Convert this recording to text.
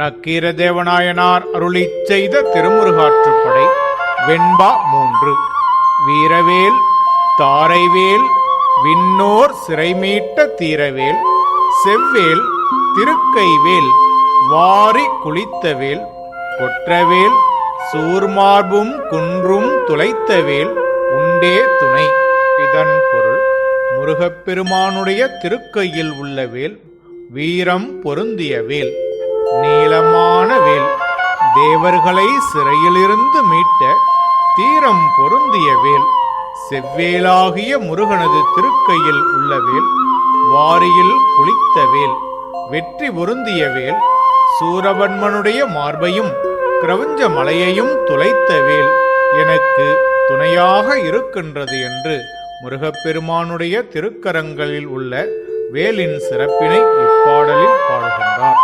நக்கீரதேவநாயனார் அருளி செய்த திருமுருகாற்றுப்படை வெண்பா மூன்று. வீரவேல் தாரைவேல் விண்ணோர் சிறைமீட்ட தீரவேல் செவ்வேல் திருக்கைவேல் வாரி குளித்தவேல் கொற்றவேல் சூர்மார்பும் குன்றும் துளைத்தவேல் உண்டே துணை. இதன் பொருள் முருகப்பெருமானுடைய திருக்கையில் உள்ள வேல் வீரம் பொருந்திய வேல். நீளமான வேல் தேவர்களை சிறையிலிருந்து மீட்ட தீரம் பொருந்திய வேல் செவ்வேலாகிய முருகனது திருக்கையில் உள்ள வேல் வாரியில் குளித்த வேல் வெற்றி பொருந்திய வேல் சூரபன்மனுடைய மார்பையும் கிரவஞ்ச மலையையும் துளைத்த வேல் எனக்கு துணையாக இருக்கின்றது என்று முருகப்பெருமானுடைய திருக்கரங்களில் உள்ள வேலின் சிறப்பினை இப்பாடலில் பாடுகின்றார்.